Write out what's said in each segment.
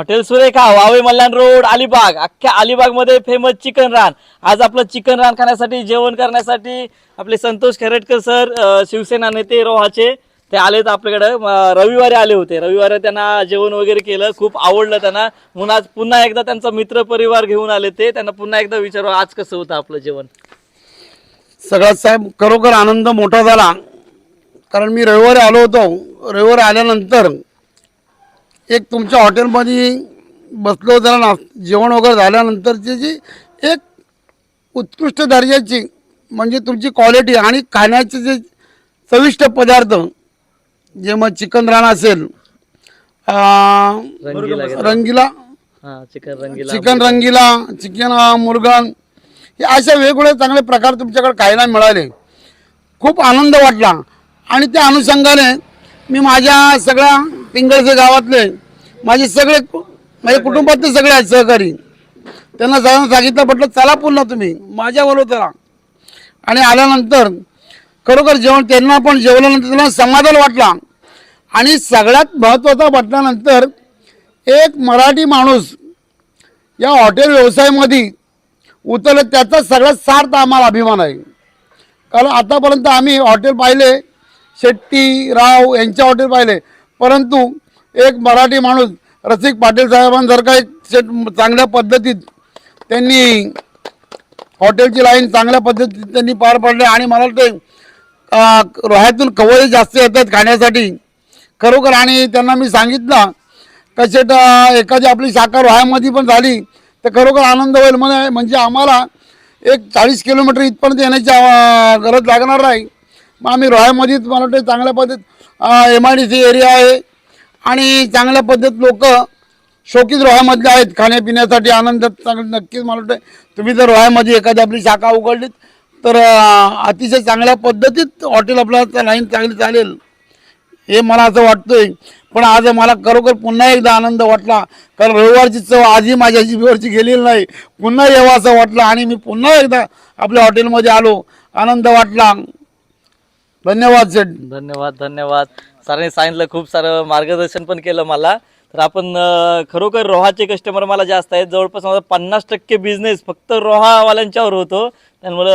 Hotel Surekha Wawe Malyan road Alibag. अख्ख्या अलिबागमध्ये famous chicken रान आज आपलं चिकन रान खाण्यासाठी जेवण करण्यासाठी आपले संतोष खरेटकर सर शिवसेना नेते रोहाचे ते तर आपल्याकडे. रविवारी आले होते. रविवारी त्यांना जेवण वगैरे केलं. खूप आवडलं त्यांना. म्हणून आज पुन्हा एकदा त्यांचा मित्र परिवार घेऊन आले ते. त्यांना पुन्हा एकदा विचारू आज कसं होतं आपलं जेवण? सगळ्यात साहेब खरोखर आनंद मोठा झाला. कारण मी रविवारी आलो होतो. रविवारी आल्यानंतर एक तुमच्या हॉटेलमध्ये बसलो होतो ना जेवण वगैरे झाल्यानंतरची जी एक उत्कृष्ट दर्जाची म्हणजे तुमची क्वालिटी आणि खाण्याचे जे चविष्ट पदार्थ जे मग चिकन रान असेल रंगीला हा चिकन रंगीला चिकन रंगीला चिकन मुरगन हे अशा वेगवेगळे चांगले प्रकार तुमच्याकडे खायला मिळाले. खूप आनंद वाटला. आणि त्या अनुषंगाने मी माझ्या सगळ्या पिंगळचे गावातले. माझे सगळे माझ्या कुटुंबातले सगळे आहेत सहकारी. त्यांना सगळ्यांना सांगितलं म्हटलं चला पुन्हा तुम्ही. माझ्याबरोबर चला आणि आल्यानंतर खरोखर जेवण त्यांना पण जेवल्यानंतर त्यांना समाधान वाटला. आणि सगळ्यात महत्त्वाचा म्हटल्यानंतर एक मराठी माणूस या हॉटेल व्यवसायामध्ये उतरलं त्याचा सगळ्यात सार्थ आम्हाला अभिमान आहे. कारण आतापर्यंत आम्ही हॉटेल पाहिले शेट्टी राव यांचे हॉटेल पाहिले. परंतु एक मराठी माणूस रसिक पाटील साहेबांसारखा एक शेट चांगल्या पद्धतीत त्यांनी हॉटेलची लाईन चांगल्या पद्धतीत त्यांनी पार पाडले आणि मला वाटतं अं, रोह्यातून कवळे जास्त येतात खाण्यासाठी. खरोखर आणि त्यांना मी सांगितलं कसे एखादी आपली शाखा रोह्यामध्ये पण झाली तर खरोखर आनंद होईल म्हणे. म्हणजे आम्हाला एक चाळीस किलोमीटर इथपर्यंत येण्याची गरज लागणार नाही. मग आम्ही रोह्यामध्येच मला वाटतं चांगल्या पद्धत M I D C area आहे. आणि चांगल्या पद्धत लोक शोकीत रोह्यामधले आहेत खाण्यापिण्यासाठी. आनंद चांगलं नक्कीच मला वाटतं तुम्ही जर रोह्यामध्ये एखादी आपली शाखा उघडलीत तर अतिशय चांगल्या पद्धतीत हॉटेल आपल्याला लाईन चांगली चालेल. हे मला असं वाटतंय. पण आज मला खरोखर पुन्हा एकदा आनंद वाटला. कारण रविवारची चव आजही माझ्या जिभेवरची गेलेली नाही. पुन्हा यावं असं वाटलं आणि मी पुन्हा एकदा आपल्या हॉटेलमध्ये आलो. आनंद वाटला. धन्यवाद सेठ धन्यवाद धन्यवाद. सरांनी सांगितलं खूप सारं मार्गदर्शन पण केलं मला. तर आपण खरोखर रोहाचे कस्टमर मला जास्त आहेत. जवळपास माझा पन्नास टक्के बिझनेस फक्त रोहावाल्यांच्यावर होतो. त्यामुळे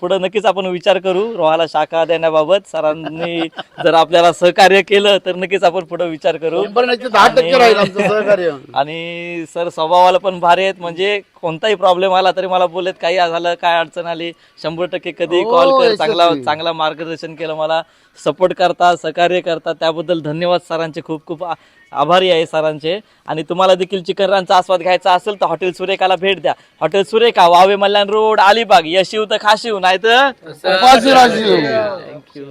पुढं नक्कीच आपण विचार करू. रोहाला शाखा देण्याबाबत सरांनी जर आपल्याला सहकार्य केलं तर नक्कीच आपण पुढे विचार करू. दहा टक्के राहील आमचं सहकार्य. आणि सर स्वभावाला पण भारी आहेत. म्हणजे कोणताही प्रॉब्लेम आला तरी मला बोलत काही झालं काय अडचण आली? शंभर टक्के कधी हो, कॉल कर exactly. चांगला चांगला मार्गदर्शन केलं मला. सपोर्ट करतात सहकार्य करतात त्याबद्दल धन्यवाद सरांचे. खूप खूप आभारी आहे सरांचे. आणि तुम्हाला देखील चिकन रनचा आस्वाद घ्यायचा असेल तर हॉटेल सुरेखाला भेट द्या. Hotel Surekha Huawei Malyan road Alibag यशिव तर खाशिव नाही तर. थँक्यू